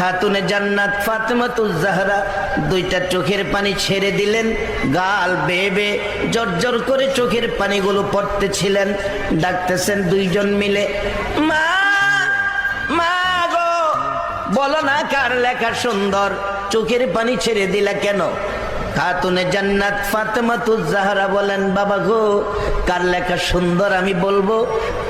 খাতুনে জান্নাত ফাতেমাতুজ জাহরা দুইটা চোখের পানি ছেড়ে দিলেন, গাল বেবে জর্জর করে চোখের পানিগুলো পড়তেছিলেন। ডাকতেছেন দুইজন মিলে, মা মা গো, বলো না কার লেখা সুন্দর? চোখের পানি ছেড়ে দিলা কেন? খাতুনে জান্নাত ফাতেমাতুজ জাহরা বলেন, বাবা গো, কার লেখা সুন্দর আমি বলব,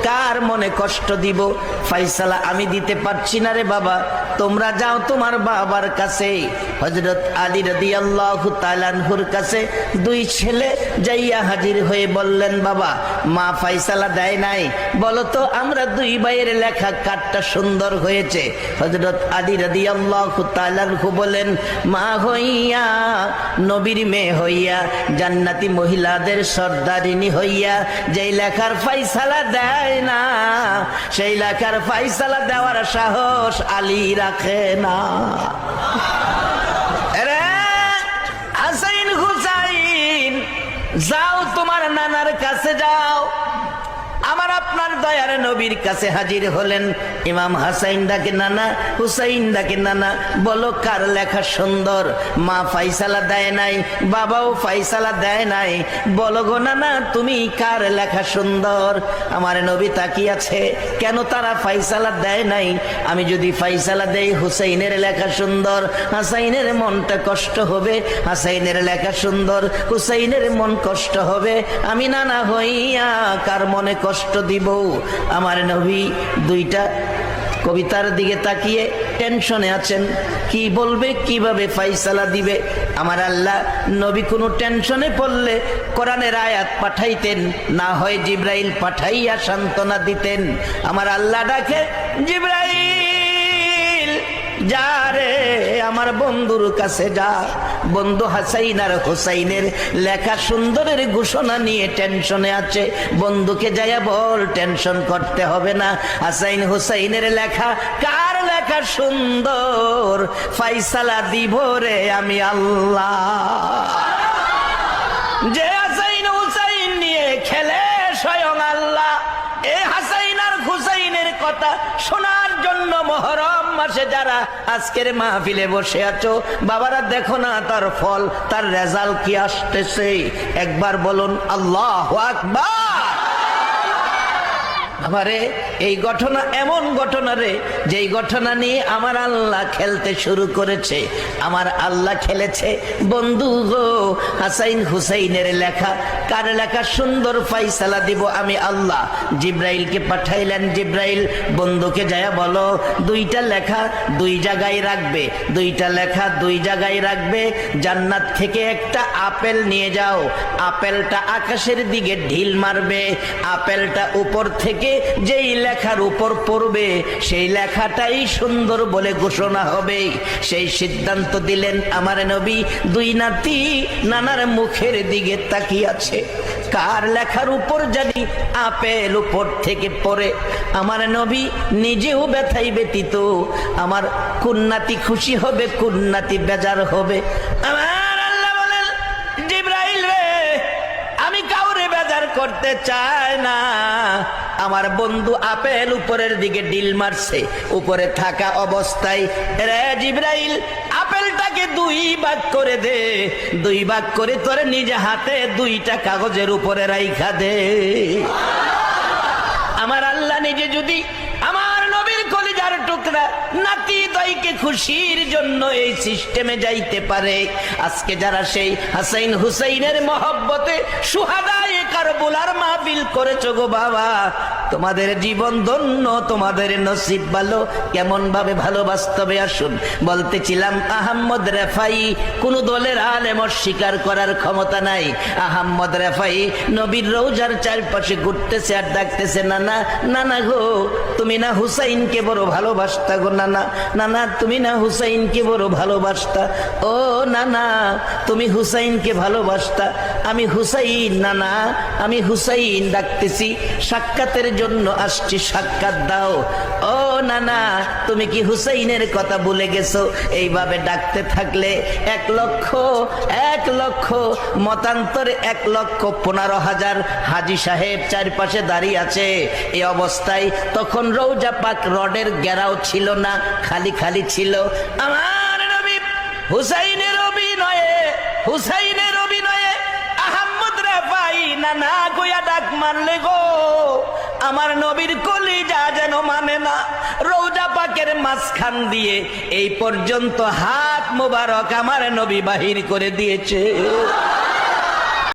কার মনে কষ্ট দিব? ফাইসালা আমি দিতে পারছি না রে বাবা। তোমরা যাও তোমার বাবার কাছে। হজরত আলী রদি আল্লাহ তালানহুর কাছে দুই ছেলে যাইয়া হাজির হয়ে বললেন, বাবা, মা ফাইসালা দেয় নাই। বলো তো, আমরা দুই ভাইয়ের লেখা কাঠটা সুন্দর হয়েছে। হজরত আলী রদি আল্লাহ তালানহু বলেন, মা হইয়া, নবীর মেয়ে হইয়া, জান্নাতি মহিলাদের সর্দারিনী হইয়া, যেই লেখার ফাইসালা দেয় না, সেই লেখার ফাইসালা দেওয়ার সাহস আলী রাখে না। যাও তোমার নানার কাছে যাও। আমার আপনার দয়ার নবীর কাছে হাজির হলেন। ইমাম হাসাইন ডাকে, নানা, হুসাইন ডাকে, নানা, বলো কার লেখা সুন্দর? মা ফাইসালা দেয় নাই, বাবাও ফাইসালা দেয় নাই। বলো গো, নানা, তুমি কার লেখা সুন্দর? আমার নবী তাকিয়াছে কেন তারা ফাইসালা দেয় নাই? আমি যদি ফাইসালা দেই, হুসাইনের লেখা সুন্দর, হাসাইনের মনটা কষ্ট হবে। হাসাইনের লেখা সুন্দর, হুসাইনের মন কষ্ট হবে। আমি নানা হইয়া কার মনে কষ্ট দিব। আমার নবী দুইটা কবিতার দিকে তাকিয়ে টেনশনে আছেন। কি বলবে, কীভাবে ফাইসালা দিবে? আমার আল্লাহ নবী কোনো টেনশনে পড়লে কোরআনের আয়াত পাঠাইতেন, না হয় জিব্রাইল পাঠাইয়া সান্ত্বনা দিতেন। আমার আল্লাহ ডাকে, জিব্রাইল, যা রে, আমার বন্ধুর কাছে যা। বন্ধু হাসাইন আর হোসাইনের লেখা সুন্দরের ঘোষণা নিয়ে টেনশনে আছে। বন্ধুকে যাইয়া বল, টেনশন করতে হবে না। হাসাইন হোসাইনের লেখা, কার লেখা সুন্দর? ফাইসালা দিব রে আমি আল্লাহ। যে হাসাইন হুসাইন নিয়ে খেলে স্বয়ং আল্লাহ। এ হাসাইন আর হুসাইনের কথা শোনার জন্য মহরম। মাসে যারা আজকের মাহফিলে বসে আছো, বাবারা দেখো না তার ফল, তার রেজাল্ট কি আসতেছে? একবার বলুন, আল্লাহ আকবার। আমারে, এই ঘটনা এমন ঘটনা রে, যেই ঘটনা নিয়ে আমার আল্লাহ খেলতে শুরু করেছে। আমার আল্লাহ খেলেছে। বন্ধু গো, হাসাইন হুসাইনের লেখা, কার লেখা? সুন্দর ফাইসালা দিব আমি আল্লাহ। জিব্রাইলকে পাঠাইলেন জিব্রাইল, বন্ধুকে যায় বলো, দুইটা লেখা দুই জায়গায় রাখবে, দুইটা লেখা দুই জায়গায় রাখবে, জান্নাত থেকে একটা আপেল নিয়ে যাও, আপেলটা আকাশের দিকে ঢিল মারবে, আপেলটা উপর থেকে যেই লেখার উপর পড়বে, সেই লেখাটাই সুন্দর বলে ঘোষণা হবে। সেই সিদ্ধান্ত দিলেন আমার নবী, দুই নাতি নানার মুখের দিকে তাকিয়াছে। কার লেখার উপর জানি আপেল উপর থেকে পড়ে। আমার নবী নিজেও ব্যথাই ব্যতীত আমার কুন্নাতি খুশি হবে, কুন্নাতি বেজার হবে। আমার আল্লাহ বলেন, জিব্রাইল রে, আমি কাউরে বেজার করতে চাই না। আমার বন্ধু আপেল উপরের দিকে ডিল মারছে, উপরে থাকা অবস্থায়। রে আপেলটাকে দুই ভাগ করে দে, দুই ভাগ করে তোরে নিজে হাতে দুইটা কাগজের উপরে রাইখা দে। আমার আল্লাহ নিজে যদি আমার নবীর কলিজার টুকরা নাতি দয়কে খুশির জন্য এই সিস্টেমে যাইতে পারে। আজকে যারা সেই হাসাইন হুসাইনের মহব্বতে সুহাদা সুহাদায় কারবুলার মাহবিল করেছ গো বাবা তোমাদের জীবন ধন্য, তোমাদের নসিব ভালো, কেমন ভাবে ভালোবাস্তবে আসুন। বলতেছিলাম, আহম্মদ রেফাই কোন দলের আলেম অস্বীকার করার ক্ষমতা নাই। আহম্মদ রেফাই নবীর রৌজার চারপাশে ঘুরতেছে আর ডাকতেছে, নানা নানা গো, তুমি না হুসাইনকে বড় ভালোবাসতা গো, নানা নানা, তুমি না হুসাইনকে বড় ভালোবাসতা। ও, নানা, তুমি হুসাইনকে ভালোবাসতা। আমি হুসাইন, নানা, আমি হুসাইন, ডাকতেছি। সাক্ষাতের জন্য আসছি সাক্ষাৎ দাও। ও না না তুমি কি হুসাইনের কথা ভুলে গেছো? এইভাবে ডাকতে থাকলে এক লক্ষ এক লক্ষ, মতান্তরে এক লক্ষ পনেরো হাজার হাজি সাহেব চারপাশে দাঁড়িয়ে আছে। এই অবস্থায় তখন রৌজা পাক রডের গেরাও ছিল না, খালি খালি ছিল। আমার নবী, হুসাইনের অভিনয়ে হুসাইনের অভিনয়ে আহম্মদ রাফাই না না গোয়া ডাক মারলে গো। আমার নবীর কলিজা যেন মানে না। রৌজা পাকের মাঝখান দিয়ে এই পর্যন্ত হাত মোবারক আমার নবী বাহির করে দিয়েছে।